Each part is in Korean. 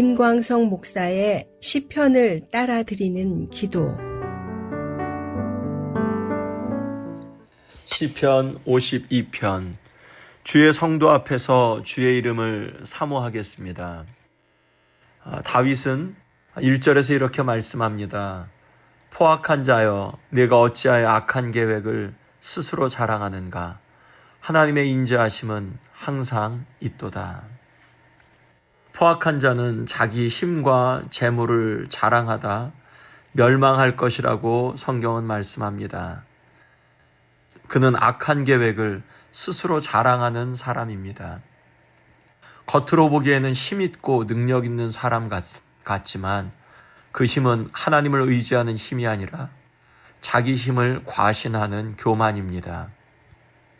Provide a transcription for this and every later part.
김광성 목사의 시편을 따라 드리는 기도 시편 52편 주의 성도 앞에서 주의 이름을 사모하겠습니다. 아, 다윗은 1절에서 이렇게 말씀합니다. 포악한 자여 내가 어찌하여 악한 계획을 스스로 자랑하는가 하나님의 인자하심은 항상 있도다. 포악한 자는 자기 힘과 재물을 자랑하다 멸망할 것이라고 성경은 말씀합니다. 그는 악한 계획을 스스로 자랑하는 사람입니다. 겉으로 보기에는 힘있고 능력 있는 사람 같, 같지만 그 힘은 하나님을 의지하는 힘이 아니라 자기 힘을 과신하는 교만입니다.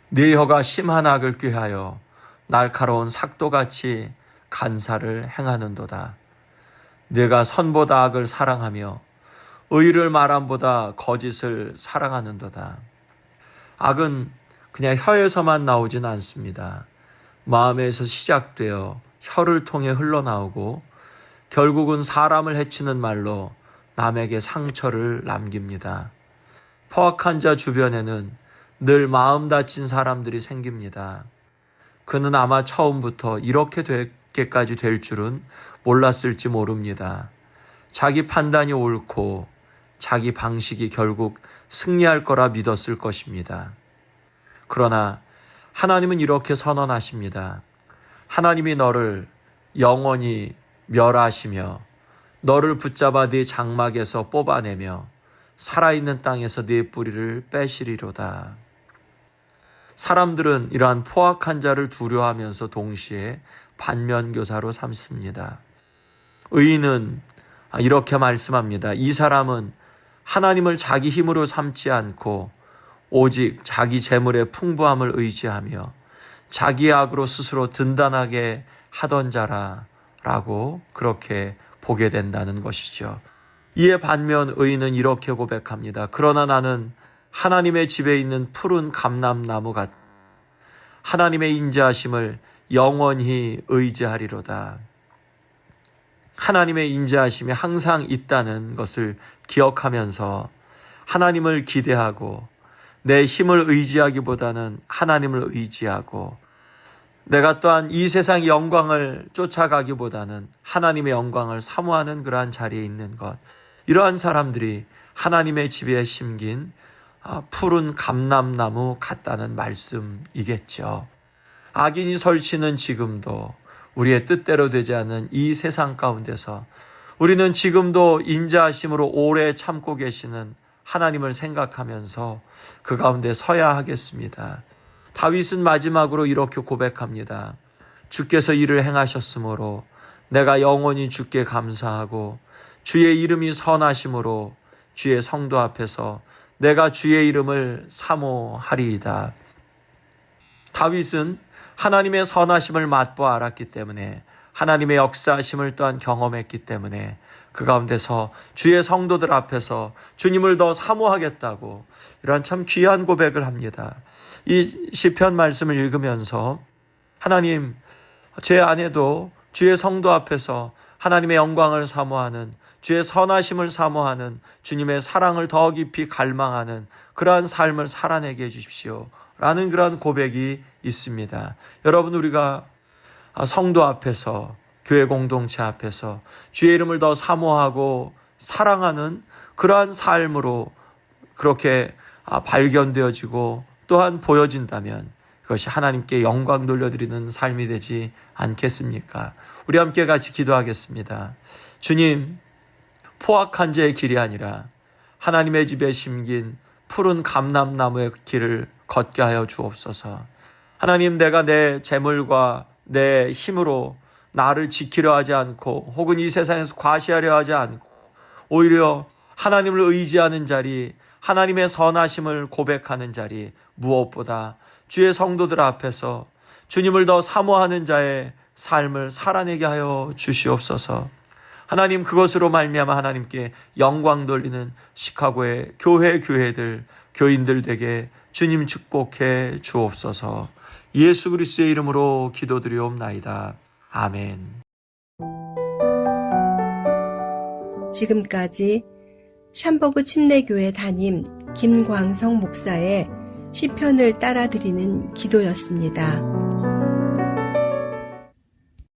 네 혀가 심한 악을 꾀하여 날카로운 삭도같이 간사를 행하는도다. 내가 선보다 악을 사랑하며 의를 말함보다 거짓을 사랑하는도다. 악은 그냥 혀에서만 나오진 않습니다. 마음에서 시작되어 혀를 통해 흘러나오고 결국은 사람을 해치는 말로 남에게 상처를 남깁니다. 포악한 자 주변에는 늘 마음 다친 사람들이 생깁니다. 그는 아마 처음부터 이렇게 되게까지 될 줄은 몰랐을지 모릅니다. 자기 판단이 옳고 자기 방식이 결국 승리할 거라 믿었을 것입니다. 그러나 하나님은 이렇게 선언하십니다. 하나님이 너를 영원히 멸하시며 너를 붙잡아 네 장막에서 뽑아내며 살아있는 땅에서 네 뿌리를 빼시리로다. 사람들은 이러한 포악한 자를 두려워하면서 동시에 반면교사로 삼습니다. 의인은 이렇게 말씀합니다. 이 사람은 하나님을 자기 힘으로 삼지 않고 오직 자기 재물의 풍부함을 의지하며 자기 악으로 스스로 든단하게 하던 자라 라고 그렇게 보게 된다는 것이죠. 이에 반면 의인은 이렇게 고백합니다. 그러나 나는 하나님의 집에 있는 푸른 감람나무 같 하나님의 인자하심을 영원히 의지하리로다. 하나님의 인자하심이 항상 있다는 것을 기억하면서 하나님을 기대하고 내 힘을 의지하기보다는 하나님을 의지하고 내가 또한 이 세상 영광을 쫓아가기보다는 하나님의 영광을 사모하는 그러한 자리에 있는 것. 이러한 사람들이 하나님의 집에 심긴 아, 푸른 감람나무 같다는 말씀이겠죠. 악인이 설치는 지금도 우리의 뜻대로 되지 않는 이 세상 가운데서 우리는 지금도 인자하심으로 오래 참고 계시는 하나님을 생각하면서 그 가운데 서야 하겠습니다. 다윗은 마지막으로 이렇게 고백합니다. 주께서 일을 행하셨으므로 내가 영원히 주께 감사하고 주의 이름이 선하심으로 주의 성도 앞에서 내가 주의 이름을 사모하리이다. 다윗은 하나님의 선하심을 맛보아 알았기 때문에 하나님의 역사하심을 또한 경험했기 때문에 그 가운데서 주의 성도들 앞에서 주님을 더 사모하겠다고 이러한 참 귀한 고백을 합니다. 이 시편 말씀을 읽으면서 하나님 제 안에도 주의 성도 앞에서 하나님의 영광을 사모하는 주의 선하심을 사모하는 주님의 사랑을 더 깊이 갈망하는 그러한 삶을 살아내게 해 주십시오. 라는 그러한 고백이 있습니다. 여러분 우리가 성도 앞에서 교회 공동체 앞에서 주의 이름을 더 사모하고 사랑하는 그러한 삶으로 그렇게 발견되어지고 또한 보여진다면 그것이 하나님께 영광 돌려드리는 삶이 되지 않겠습니까? 우리 함께 같이 기도하겠습니다. 주님, 포악한 자의 길이 아니라 하나님의 집에 심긴 푸른 감람나무의 길을 걷게 하여 주옵소서. 하나님, 내가 내 재물과 내 힘으로 나를 지키려 하지 않고 혹은 이 세상에서 과시하려 하지 않고 오히려 하나님을 의지하는 자리, 하나님의 선하심을 고백하는 자리, 무엇보다 주의 성도들 앞에서 주님을 더 사모하는 자의 삶을 살아내게 하여 주시옵소서. 하나님 그것으로 말미암아 하나님께 영광 돌리는 시카고의 교회 교회들 교인들 되게 주님 축복해 주옵소서. 예수 그리스도의 이름으로 기도드리옵나이다. 아멘. 지금까지 샴버그 침례교회 담임 김광성 목사의 시편을 따라 드리는 기도였습니다.